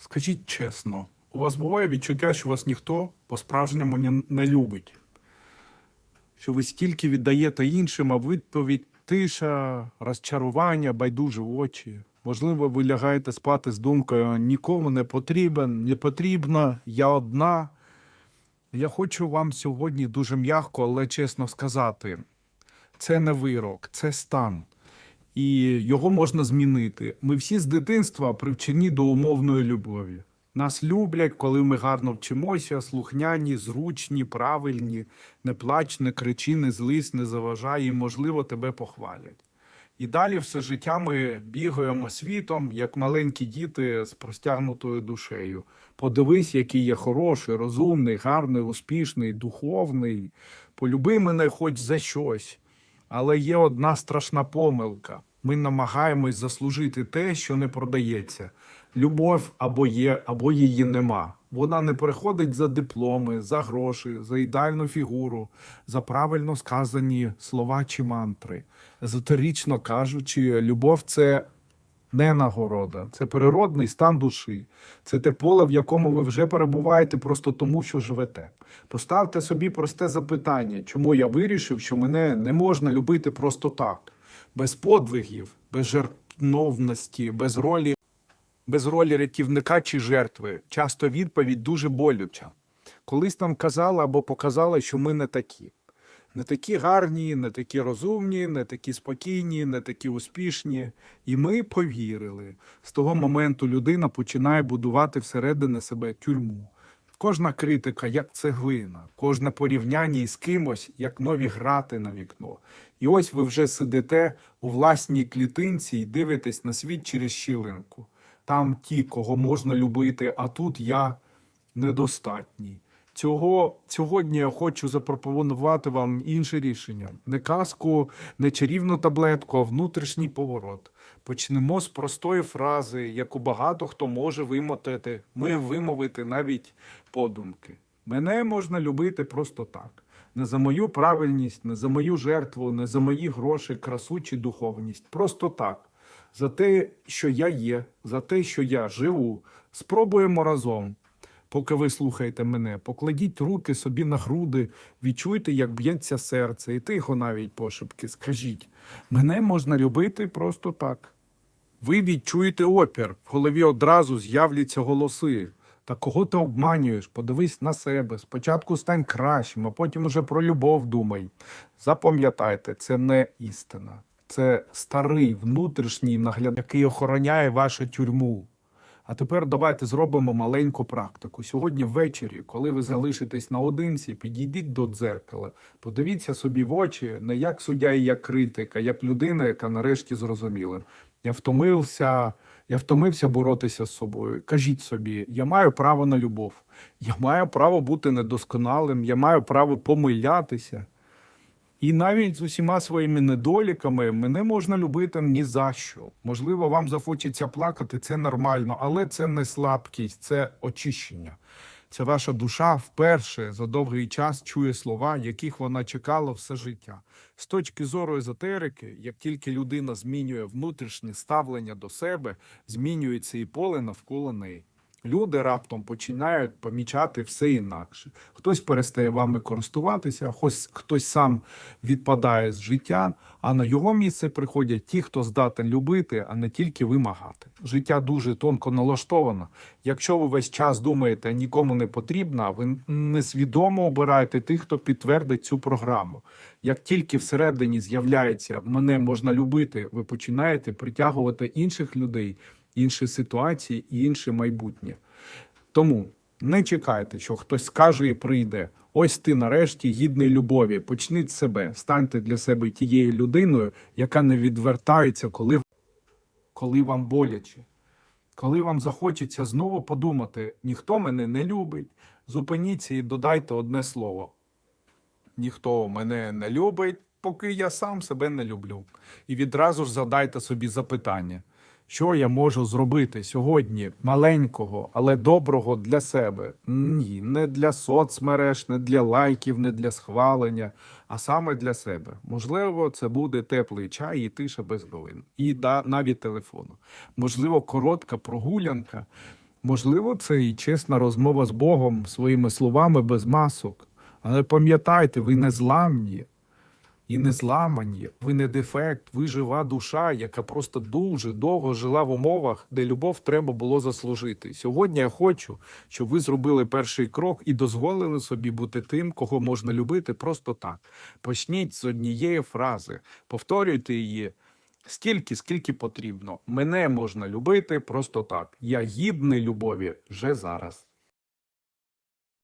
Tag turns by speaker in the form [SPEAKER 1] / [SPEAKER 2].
[SPEAKER 1] Скажіть чесно, у вас буває відчуття, що вас ніхто по-справжньому не, любить? Що ви стільки віддаєте іншим, а відповідь тиша, розчарування, байдужі очі. Можливо, ви лягаєте спати з думкою нікому не потрібен, не потрібна, я одна. Я хочу вам сьогодні дуже м'яко, але чесно сказати: це не вирок, це стан. І його можна змінити. Ми всі з дитинства привчені до умовної любові. Нас люблять, коли ми гарно вчимося, слухняні, зручні, правильні, не плач, не кричи, не злись, не заважай, і, можливо, тебе похвалять. І далі все життя ми бігаємо світом, як маленькі діти з простягнутою душею. Подивись, який я хороший, розумний, гарний, успішний, духовний. Полюби мене хоч за щось. Але є одна страшна помилка. Ми намагаємось заслужити те, що не продається. Любов або є, або її нема. Вона не приходить за дипломи, за гроші, за ідеальну фігуру, за правильно сказані слова чи мантри. Езотерично кажучи, любов це не нагорода, це природний стан душі. Це те поле, в якому ви вже перебуваєте просто тому, що живете. Поставте собі просте запитання, чому я вирішив, що мене не можна любити просто так, без подвигів, без жертвновності, без ролі, без ролі рятівника чи жертви. Часто відповідь дуже болюча. Колись нам казали або показали, що ми не такі. Не такі гарні, не такі розумні, не такі спокійні, не такі успішні. І ми повірили. З того моменту людина починає будувати всередині себе тюрму. Кожна критика як цеглина, кожне порівняння із кимось, як нові грати на вікно. І ось ви вже сидите у власній клітинці і дивитесь на світ через щілинку. Там ті, кого можна любити, а тут я недостатній. Цього сьогодні я хочу запропонувати вам інше рішення: не казку, не чарівну таблетку, а внутрішній поворот. Почнемо з простої фрази, яку багато хто може вимотати, ми вимовити навіть подумки. Мене можна любити просто так. Не за мою правильність, не за мою жертву, не за мої гроші, красу чи духовність. Просто так. За те, що я є, за те, що я живу. Спробуємо разом. Поки ви слухаєте мене, покладіть руки собі на груди, відчуйте, як б'ється серце, і тихо навіть пошепки. Скажіть, мене можна любити просто так. Ви відчуєте опір, в голові одразу з'являться голоси. Та кого ти обманюєш? Подивись на себе. Спочатку стань кращим, а потім уже про любов думай. Запам'ятайте, це не істина. Це старий внутрішній нагляд, який охороняє вашу тюрму. А тепер давайте зробимо маленьку практику. Сьогодні ввечері, коли ви залишитесь наодинці, підійдіть до дзеркала, подивіться собі в очі, не як суддя і як критик, а як людина, яка нарешті зрозуміла. Я втомився, я втомився боротися з собою. Кажіть собі, я маю право на любов, я маю право бути недосконалим, я маю право помилятися. І навіть з усіма своїми недоліками мене можна любити ні за що. Можливо, вам захочеться плакати, це нормально, але це не слабкість, це очищення. Це ваша душа вперше за довгий час чує слова, яких вона чекала все життя. З точки зору езотерики, як тільки людина змінює внутрішнє ставлення до себе, змінюється і поле навколо неї. Люди раптом починають помічати все інакше. Хтось перестає вами користуватися, хтось, хтось сам відпадає з життя, а на його місце приходять ті, хто здатен любити, а не тільки вимагати. Життя дуже тонко налаштовано. Якщо ви весь час думаєте, нікому не потрібна, ви несвідомо обираєте тих, хто підтвердить цю програму. Як тільки всередині з'являється мене можна любити, ви починаєте притягувати інших людей інші ситуації і інше майбутнє. Тому не чекайте, що хтось скаже і прийде. Ось ти нарешті гідний любові. Почніть з себе, станьте для себе тією людиною, яка не відвертається, коли, коли вам боляче. Коли вам захочеться знову подумати, ніхто мене не любить, зупиніться і додайте одне слово. Ніхто мене не любить, поки я сам себе не люблю. І відразу ж задайте собі запитання. Що я можу зробити сьогодні маленького, але доброго для себе? Ні, не для соцмереж, не для лайків, не для схвалення, а саме для себе. Можливо, це буде теплий чай і тиша без новин, і да, навіть телефону. Можливо, коротка прогулянка Можливо, це і чесна розмова з Богом своїми словами без масок. Але пам'ятайте, ви не зламні і не зламані, ви не дефект, ви жива душа, яка просто дуже довго жила в умовах, де любов треба було заслужити. Сьогодні я хочу, щоб ви зробили перший крок і дозволили собі бути тим, кого можна любити просто так. Почніть з однієї фрази, повторюйте її. Стільки, скільки потрібно. Мене можна любити просто так. Я гідний любові вже зараз.